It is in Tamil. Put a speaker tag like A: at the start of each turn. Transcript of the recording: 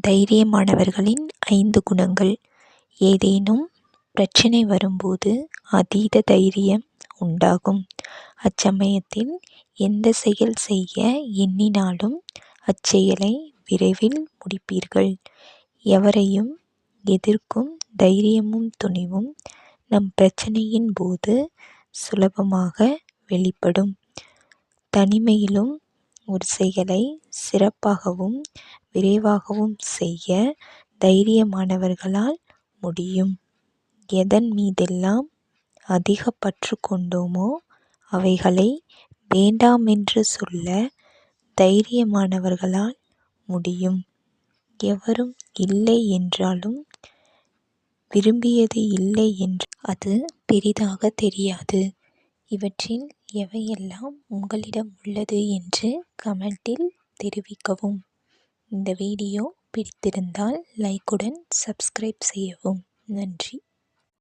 A: தைரியமானவர்களின் ஐந்து குணங்கள். ஏதேனும் பிரச்சனை வரும்போது அதீத தைரியம் உண்டாகும். அச்சமயத்தில் எந்த செயல் செய்ய எண்ணினாலும் அச்செயலை விரைவில் முடிப்பீர்கள். எவரையும் எதிர்க்கும் தைரியமும் துணிவும் நம் பிரச்சனையின் போது சுலபமாக வெளிப்படும். தனிமையிலும் ஒரு செயலை சிறப்பாகவும் விரைவாகவும் செய்ய தைரியமானவர்களால் முடியும். எதன் மீதெல்லாம் அதிக பற்று கொண்டோமோ அவைகளை வேண்டாமென்று சொல்ல தைரியமானவர்களால் முடியும். எவரும் இல்லை என்றாலும் விரும்பியது இல்லை என்று அது பெரிதாக தெரியாது. இவற்றில் எவையெல்லாம் உங்களிடம் உள்ளது என்று கமெண்டில் தெரிவிக்கவும். இந்த வீடியோ பிடித்திருந்தால் லைக்குடன் சப்ஸ்கிரைப் செய்யவும். நன்றி.